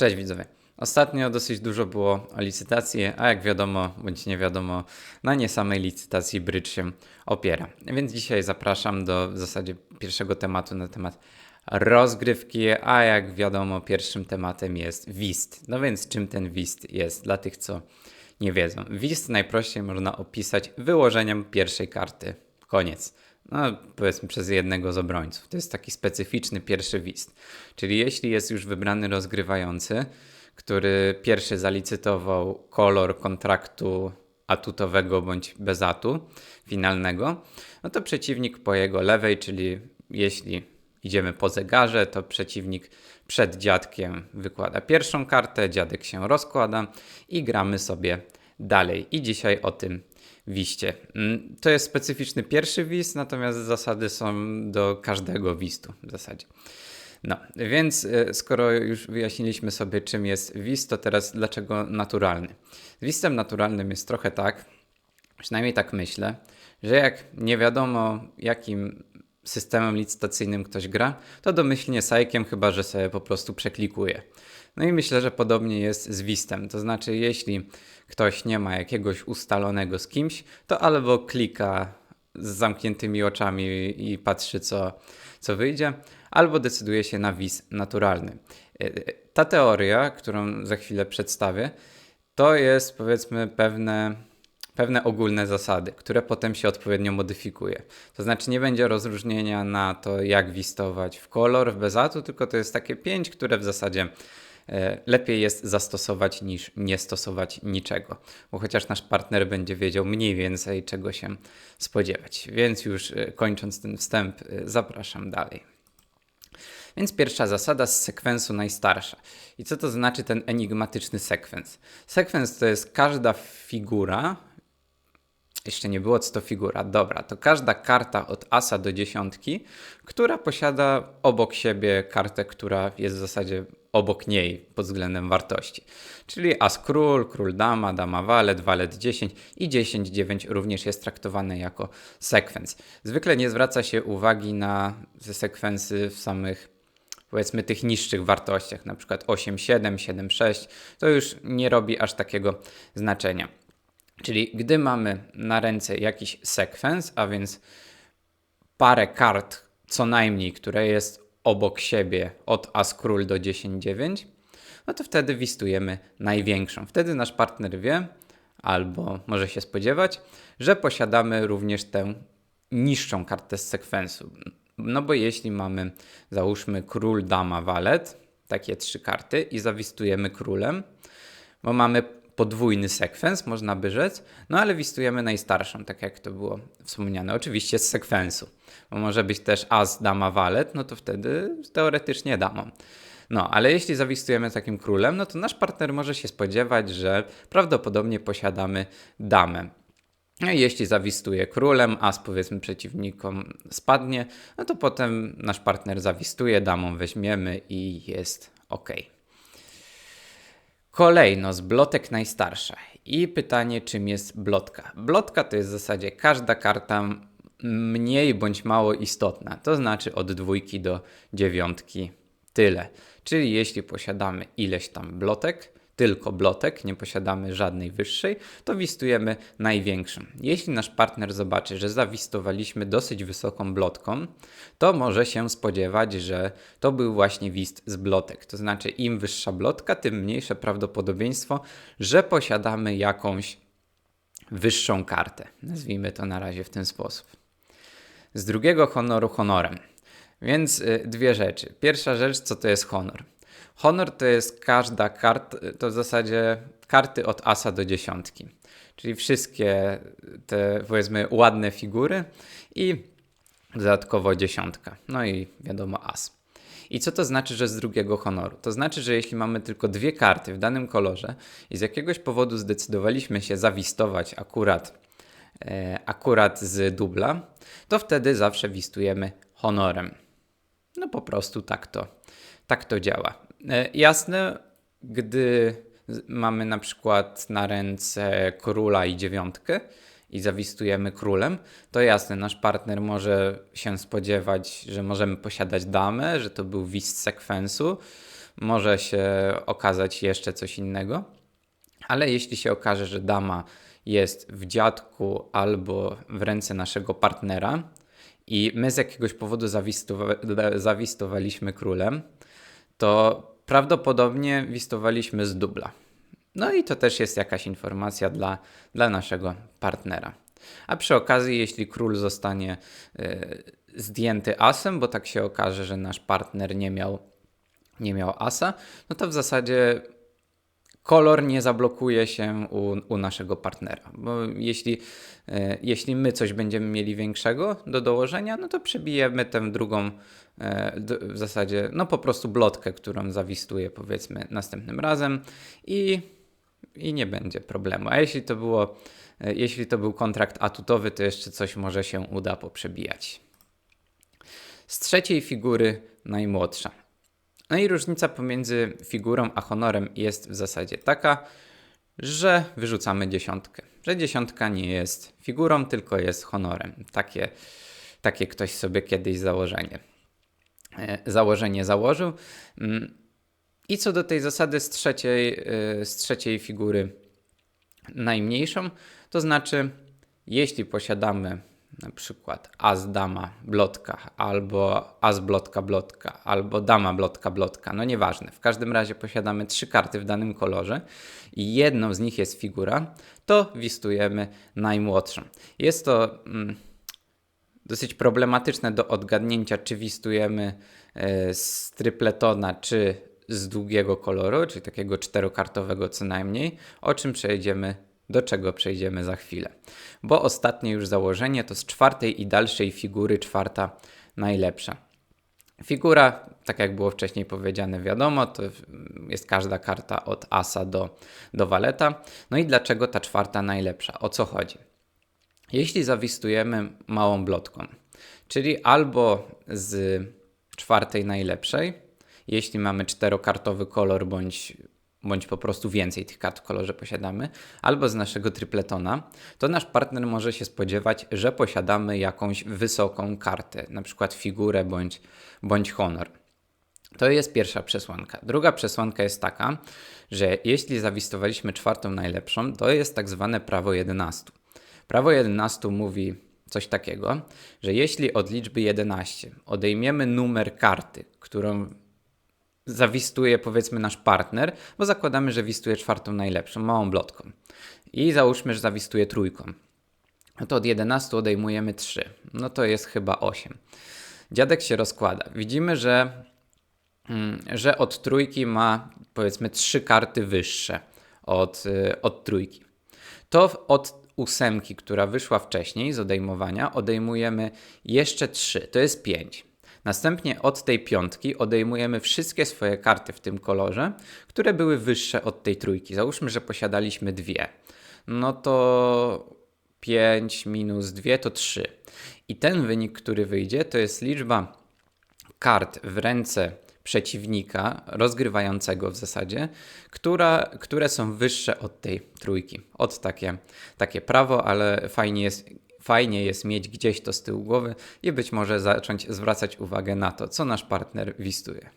Cześć widzowie. Ostatnio dosyć dużo było o licytacji, a jak wiadomo, bądź nie wiadomo, na nie samej licytacji brycz się opiera. Więc dzisiaj zapraszam do w zasadzie pierwszego tematu na temat rozgrywki, a jak wiadomo, pierwszym tematem jest WIST. No więc czym ten WIST jest dla tych, co nie wiedzą? WIST najprościej można opisać wyłożeniem pierwszej karty. Koniec no powiedzmy przez jednego z obrońców. To jest taki specyficzny pierwszy wist. Czyli jeśli jest już wybrany rozgrywający, który pierwszy zalicytował kolor kontraktu atutowego bądź bez atu finalnego, no to przeciwnik po jego lewej, czyli jeśli idziemy po zegarze, to przeciwnik przed dziadkiem wykłada pierwszą kartę, dziadek się rozkłada i gramy sobie dalej. I dzisiaj o tym wiście. Mm, to jest specyficzny pierwszy wist, natomiast zasady są do każdego wistu w zasadzie. No, więc e, skoro już wyjaśniliśmy sobie, czym jest wist, to teraz dlaczego naturalny? Z wistem naturalnym jest trochę tak, przynajmniej tak myślę, że jak nie wiadomo jakim systemem licytacyjnym ktoś gra, to domyślnie sajkiem, chyba że sobie po prostu przeklikuje. No i myślę, że podobnie jest z Wistem. To znaczy, jeśli ktoś nie ma jakiegoś ustalonego z kimś, to albo klika z zamkniętymi oczami i patrzy, co, co wyjdzie, albo decyduje się na wis naturalny. E, e, ta teoria, którą za chwilę przedstawię, to jest powiedzmy pewne, pewne ogólne zasady, które potem się odpowiednio modyfikuje. To znaczy nie będzie rozróżnienia na to, jak wistować w kolor, w bezatu, tylko to jest takie pięć, które w zasadzie lepiej jest zastosować niż nie stosować niczego, bo chociaż nasz partner będzie wiedział mniej więcej czego się spodziewać. Więc już e, kończąc ten wstęp, e, zapraszam dalej. Więc pierwsza zasada z sekwensu najstarsza. I co to znaczy ten enigmatyczny sekwens? Sekwens to jest każda figura, jeszcze nie było co to figura, dobra, to każda karta od asa do dziesiątki, która posiada obok siebie kartę, która jest w zasadzie obok niej pod względem wartości. Czyli as król, król dama, dama walet, walet 10 i 10 9 również jest traktowane jako sekwens. Zwykle nie zwraca się uwagi na te sekwensy w samych powiedzmy tych niższych wartościach, na przykład 8 7, 7 6, to już nie robi aż takiego znaczenia. Czyli gdy mamy na ręce jakiś sekwens, a więc parę kart co najmniej, które jest obok siebie od As Król do 10-9, no to wtedy wistujemy największą. Wtedy nasz partner wie, albo może się spodziewać, że posiadamy również tę niższą kartę z sekwensu. No bo jeśli mamy, załóżmy, król, dama, walet, takie trzy karty i zawistujemy królem, bo mamy podwójny sekwens, można by rzec, no ale wistujemy najstarszą, tak jak to było wspomniane, oczywiście z sekwensu, bo może być też as, dama, walet, no to wtedy teoretycznie damą. No, ale jeśli zawistujemy takim królem, no to nasz partner może się spodziewać, że prawdopodobnie posiadamy damę. No jeśli zawistuje królem, as powiedzmy przeciwnikom spadnie, no to potem nasz partner zawistuje, damą weźmiemy i jest ok. Kolejno z blotek najstarsza. I pytanie, czym jest blotka? Blotka to jest w zasadzie każda karta mniej bądź mało istotna, to znaczy od dwójki do dziewiątki tyle. Czyli jeśli posiadamy ileś tam blotek, tylko blotek, nie posiadamy żadnej wyższej, to wistujemy największą. Jeśli nasz partner zobaczy, że zawistowaliśmy dosyć wysoką blotką, to może się spodziewać, że to był właśnie wist z blotek. To znaczy im wyższa blotka, tym mniejsze prawdopodobieństwo, że posiadamy jakąś wyższą kartę. Nazwijmy to na razie w ten sposób. Z drugiego honoru honorem. Więc y, dwie rzeczy. Pierwsza rzecz, co to jest honor? Honor to jest każda karta, to w zasadzie karty od asa do dziesiątki. Czyli wszystkie te powiedzmy ładne figury i dodatkowo dziesiątka. No i wiadomo as. I co to znaczy, że z drugiego honoru? To znaczy, że jeśli mamy tylko dwie karty w danym kolorze i z jakiegoś powodu zdecydowaliśmy się zawistować akurat, e, akurat z dubla, to wtedy zawsze wistujemy honorem. No po prostu tak to, tak to działa. E, jasne, gdy mamy na przykład na ręce króla i dziewiątkę i zawistujemy królem, to jasne, nasz partner może się spodziewać, że możemy posiadać damę, że to był wist sekwensu. może się okazać jeszcze coś innego. Ale jeśli się okaże, że dama jest w dziadku albo w ręce naszego partnera i my z jakiegoś powodu zawistowa- zawistowaliśmy królem, to prawdopodobnie wistowaliśmy z dubla. No i to też jest jakaś informacja dla, dla naszego partnera. A przy okazji, jeśli król zostanie y, zdjęty asem, bo tak się okaże, że nasz partner nie miał, nie miał asa, no to w zasadzie kolor nie zablokuje się u, u naszego partnera. Bo jeśli, e, jeśli my coś będziemy mieli większego do dołożenia, no to przebijemy tę drugą e, w zasadzie, no po prostu blotkę, którą zawistuje powiedzmy następnym razem i, i nie będzie problemu. A jeśli to było, e, jeśli to był kontrakt atutowy, to jeszcze coś może się uda poprzebijać. Z trzeciej figury najmłodsza. No i różnica pomiędzy figurą a honorem jest w zasadzie taka, że wyrzucamy dziesiątkę. Że dziesiątka nie jest figurą, tylko jest honorem. Takie, takie ktoś sobie kiedyś założenie, e, założenie założył. Mm. I co do tej zasady z trzeciej, e, z trzeciej figury najmniejszą, to znaczy, jeśli posiadamy na przykład as dama blotka, albo as blotka blotka, albo dama blotka blotka, no nieważne. W każdym razie posiadamy trzy karty w danym kolorze i jedną z nich jest figura, to wistujemy najmłodszą. Jest to mm, dosyć problematyczne do odgadnięcia, czy wistujemy y, z tripletona, czy z długiego koloru, czyli takiego czterokartowego co najmniej, o czym przejdziemy do czego przejdziemy za chwilę. Bo ostatnie już założenie to z czwartej i dalszej figury czwarta najlepsza. Figura, tak jak było wcześniej powiedziane, wiadomo, to jest każda karta od asa do, do waleta. No i dlaczego ta czwarta najlepsza? O co chodzi? Jeśli zawistujemy małą blotką, czyli albo z czwartej najlepszej, jeśli mamy czterokartowy kolor bądź bądź po prostu więcej tych kart w kolorze posiadamy, albo z naszego tripletona, to nasz partner może się spodziewać, że posiadamy jakąś wysoką kartę, na przykład figurę bądź, bądź honor. To jest pierwsza przesłanka. Druga przesłanka jest taka, że jeśli zawistowaliśmy czwartą najlepszą, to jest tak zwane prawo 11. Prawo 11 mówi coś takiego, że jeśli od liczby 11 odejmiemy numer karty, którą zawistuje powiedzmy nasz partner, bo zakładamy, że wistuje czwartą najlepszą, małą blotką. I załóżmy, że zawistuje trójką. No to od 11 odejmujemy 3. No to jest chyba 8. Dziadek się rozkłada. Widzimy, że, mm, że od trójki ma powiedzmy 3 karty wyższe od, y, od trójki. To od ósemki, która wyszła wcześniej z odejmowania, odejmujemy jeszcze 3. To jest 5. Następnie od tej piątki odejmujemy wszystkie swoje karty w tym kolorze, które były wyższe od tej trójki. Załóżmy, że posiadaliśmy dwie. No to 5 minus 2 to 3. I ten wynik, który wyjdzie, to jest liczba kart w ręce przeciwnika, rozgrywającego w zasadzie, która, które są wyższe od tej trójki. Od takie, takie prawo, ale fajnie jest fajnie jest mieć gdzieś to z tyłu głowy i być może zacząć zwracać uwagę na to, co nasz partner wistuje.